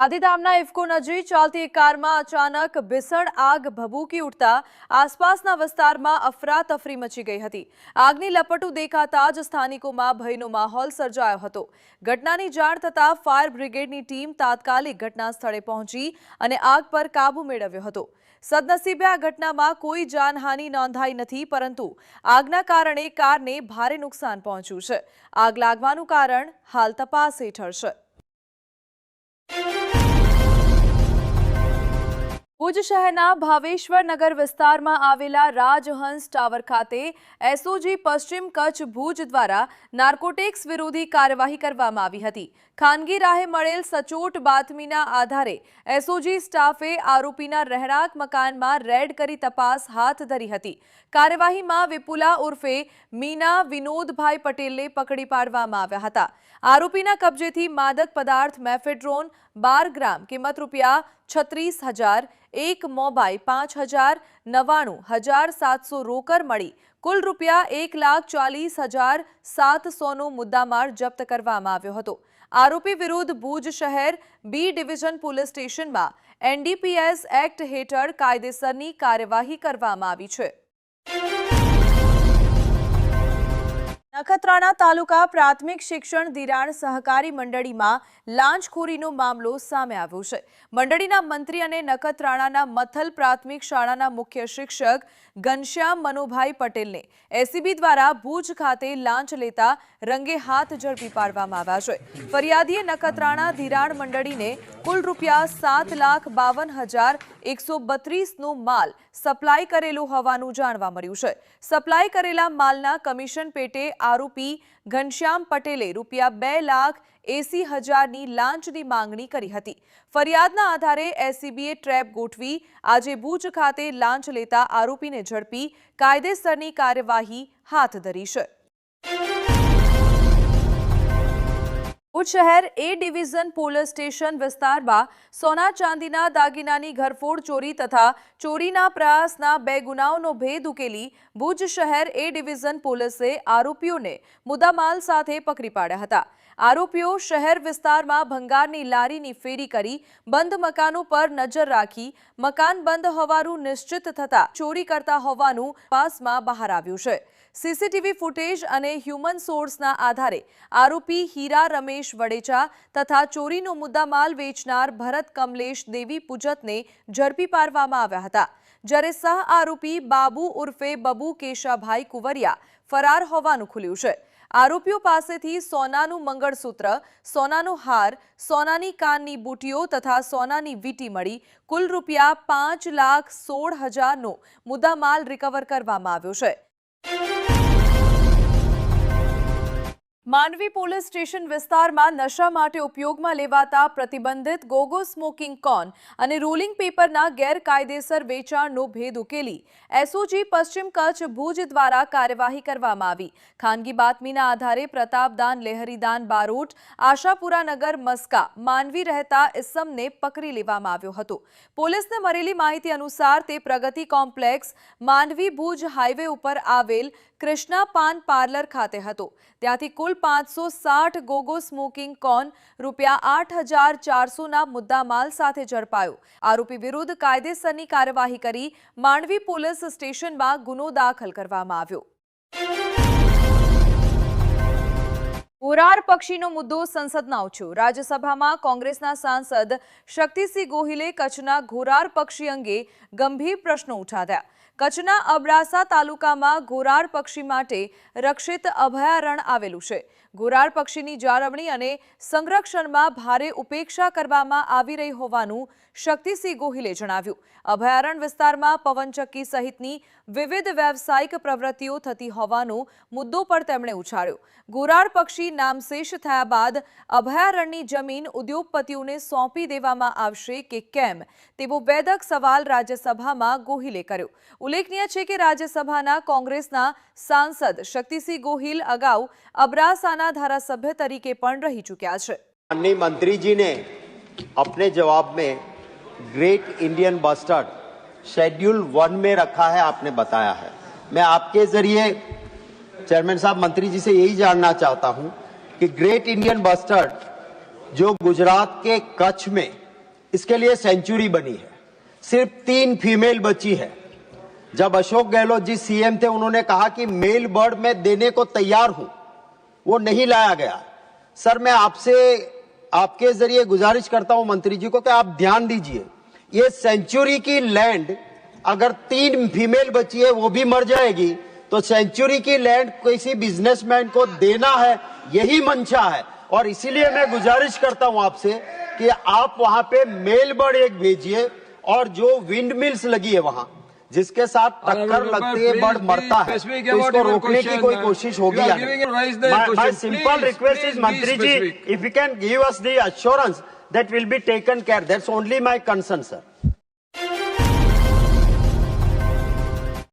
ગાંધીધામના ઇફકો નજીક ચાલતી કારમાં અચાનક ભીષણ આગ ભભૂકી ઉઠતા આસપાસના વિસ્તારમાં અફરાતફરી મચી ગઈ હતી. આગની લપટું દેખાતા જ સ્થાનિકોમાં ભયનો માહોલ સર્જાયો હતો. ઘટનાની જાણ થતાં ફાયર બ્રિગેડની ટીમ તાત્કાલિક ઘટના સ્થળે પહોંચી અને આગ પર કાબુ મેળવ્યો હતો. સદનસીબે આ ઘટનામાં કોઈ જાનહાનિ નોંધાઈ નથી, પરંતુ આગના કારણે કારને ભારે નુકસાન પહોંચ્યું છે. આગ લાગવાનું કારણ હાલ તપાસ હેઠળ છે. ભુજ શહેરના ભાવેશ્વરનગર વિસ્તારમાં આવેલા રાજહંસ ટાવર ખાતે એસઓજી પશ્ચિમ કચ્છ ભુજ દ્વારા નાર્કોટિક્સ વિરોધી કાર્યવાહી કરવામાં આવી હતી. ખાનગી રાહે મળેલ સચોટ બાતમીના આધારે એસઓજી સ્ટાફે આરોપીના રહેણાંક મકાનમાં રેડ કરી તપાસ હાથ ધરી હતી. કાર્યવાહીમાં વિપુલા ઉર્ફે મીના વિનોદભાઈ પટેલને પકડી પાડવામાં આવ્યા હતા. આરોપીના કબજેથી માદક પદાર્થ મેફેડ્રોન બાર ગ્રામ, કિંમત રૂપિયા છત્રીસ હજાર એક મોબાઈલ પાંચ હજાર, નવ્વાણું હજાર સાતસો રોકડ મળી. કુલ રૂપિયા એક લાખ ચાલીસ હજાર સાતસોનો મુદ્દામાલ જપ્ત કરવામાં આવ્યો હતો. આરોપી વિરુદ્ધ ભુજ શહેર બી ડિવિઝન પોલીસ સ્ટેશનમાં એનડીપીએસ એક્ટ હેઠળ કાયદેસરની કાર્યવાહી કરવામાં આવી છે. નખત્રાણા તાલુકા પ્રાથમિક શિક્ષણ ધિરાણ સહકારી મંડળીમાં લાંચખોરીનો મામલો સામે આવ્યો છે. મંડળીના મંત્રી અને નખત્રાણાના મથલ પ્રાથમિક શાળાના મુખ્ય શિક્ષક ઘનશ્યામ મનોભાઈ પટેલને એસીબી દ્વારા ભુજ ખાતે લાંચ લેતા રંગે હાથ ઝડપી પાડવામાં આવ્યા છે. ફરિયાદીએ નખત્રાણા ધિરાણ મંડળીને કુલ રૂપિયા સાત લાખ બાવન હજાર એકસો બત્રીસનો માલ સપ્લાય કરેલો હોવાનું જાણવા મળ્યું છે. સપ્લાય કરેલા માલના કમિશન પેટે આરોપી ઘનશ્યામ પટેલે રૂપિયા બે લાખ એસી હજારની લાંચની માંગણી કરી હતી. ફરિયાદના આધારે એસીબીએ ટ્રેપ ગોઠવી આજે ભુજ ખાતે લાંચ લેતા આરોપીને ઝડપી કાયદેસરની કાર્યવાહી હાથ ધરી છે. ભુજ શહેર એ ડિવિઝન પોલીસ સ્ટેશન વિસ્તારમાં સોના ચાંદીના દાગીનાની ઘરફોડ ચોરી તથા ચોરીના પ્રયાસના બે ગુનાઓનો ભેદ ઉકેલી ભુજ શહેર એ ડિવિઝન પોલીસે આરોપીઓને મુદ્દામાલ સાથે પકડી પાડ્યા હતા. આરોપીઓ શહેર વિસ્તારમાં ભંગારની લારીની ફેરી કરી બંધ મકાનો પર નજર રાખી મકાન બંધ હોવાનું નિશ્ચિત થતા ચોરી કરતા હોવાનું પાસમાં બહાર આવ્યું છે. સીસીટીવી ફૂટેજ અને હ્યુમન સોર્સના આધારે આરોપી હીરા રમેશ વડેચા તથા ચોરીનો મુદ્દામાલ વેચનાર ભરત કમલેશ દેવી પૂજતને ઝડપી પાડવામાં આવ્યા હતા. જ્યારે સહ આરોપી બાબુ ઉર્ફે બબુ કેશાભાઈ કુંવરિયા ફરાર હોવાનું ખુલ્યું છે. આરોપીઓ પાસેથી સોનાનું મંગળસૂત્ર, સોનાનો હાર, સોનાની કાનની બુટીઓ તથા સોનાની વીંટી મળી કુલ રૂપિયા પાંચ લાખ સોળ હજારનો મુદ્દામાલ રિકવર કરવામાં આવ્યો છે. માંડવી પોલીસ સ્ટેશન વિસ્તારમાં નશા માટે ઉપયોગમાં લેવાતા પ્રતિબંધિત ગોગો સ્મોકિંગ કોન અને રોલિંગ પેપરના ગેરકાયદેસર વેચાણનો ભેદ ઉકેલી. એસઓજી પશ્ચિમ કચ્છ ભુજ દ્વારા કાર્યવાહી કરવામાં આવી. ખાનગી બાતમીના આધારે પ્રતાપદાન, લહેરીદાન, બારોટ આશાપુરાનગર મસ્કા માનવી રહેતા ઇસમને પકડી લેવામાં આવ્યો હતો. પોલીસને મળેલી માહિતી અનુસાર તે પ્રગતિ કોમ્પ્લેક્સ માંડવી ભુજ હાઈવે ઉપર આવેલ કૃષ્ણા પાન પાર્લર ખાતે હતો. ત્યાંથી કુલ પાંચસો સાઠ ગોગો સ્મોકિંગ કોન રૂપિયા આઠ હજાર ચારસોના મુદ્દામાલ સાથે ઝડપાયો. આરોપી વિરુદ્ધ કાયદેસરની કાર્યવાહી કરી માંડવી પોલીસ સ્ટેશનમાં ગુનો દાખલ કરવામાં આવ્યો. ઘોરાડ પક્ષીનો મુદ્દો સંસદના ઉછ્યો. રાજ્યસભામાં કોંગ્રેસના સાંસદ શક્તિસિંહ ગોહિલે કચ્છના ઘોરાર પક્ષી અંગે ગંભીર પ્રશ્નો ઉઠાવ્યા. કચ્છના અબડાસા તાલુકામાં ઘોરાર પક્ષી માટે રક્ષિત અભયારણ્ય આવેલું છે. ઘોરાડ પક્ષીની જાળવણી અને સંરક્ષણમાં ભારે ઉપેક્ષા કરવામાં આવી રહી હોવાનું શક્તિસિંહ ગોહિલે જણાવ્યું. અભયારણ્ય વિસ્તારમાં પવનચક્કી સહિતની વિવિધ વ્યવસાયિક પ્રવૃત્તિઓ થતી હોવાનો મુદ્દો પણ તેમણે ઉછાળ્યો. ઘોરાડ પક્ષી નામશેષ થયા બાદ અભયારણ્યની જમીન ઉદ્યોગપતિઓને સોંપી દેવામાં આવશે કે કેમ? તેવો વેદક સવાલ રાજ્યસભામાં ગોહિલે કર્યો. ઉલ્લેખનીય છે કે રાજ્યસભાના કોંગ્રેસના સાંસદ શક્તિસિંહ ગોહિલ અગાઉ અબડાસાના ધારાસભ્ય તરીકે પણ રહી ચૂક્યા છે माननीय मंत्री जी ने अपने जवाब में great Indian bustard schedule one में रखा है आपने बताया है मैं आपके जरिए चेयरमैन साहब मंत्री जी से यही जानना चाहता हूं कि ग्रेट इंडियन बस्टर्ड जो गुजरात के कच्छ में इसके लिए सेंचुरी बनी है सिर्फ तीन फीमेल बची है जब अशोक गहलोत जी सीएम थे उन्होंने कहा कि मेल बर्ड मैं देने को तैयार हूं वो नहीं लाया गया। सर, मैं आपसे, आपके ज़रिए गुजारिश करता हूँ मंत्री जी को कि आप ध्यान दीजिए। ये सेंचुरी की लैंड, अगर तीन फीमेल बची है, वो भी मर जाएगी। तो सेंचुरी की लैंड किसी बिजनेसमैन को देना है, यही मंशा है। और इसीलिए मैं गुजारिश करता हूँ आपसे कि आप वहाँ पे मेल बर्ड एक भेजिए, और जो विंड मिल्स लगी है वहाँ जिसके साथ टक्कर लगती है बर्ड मरता है। तो इसको रोकने की कोई कोशिश होगी माई simple request is mantri ji if you can give us the assurance that will be taken care that's only my concern sir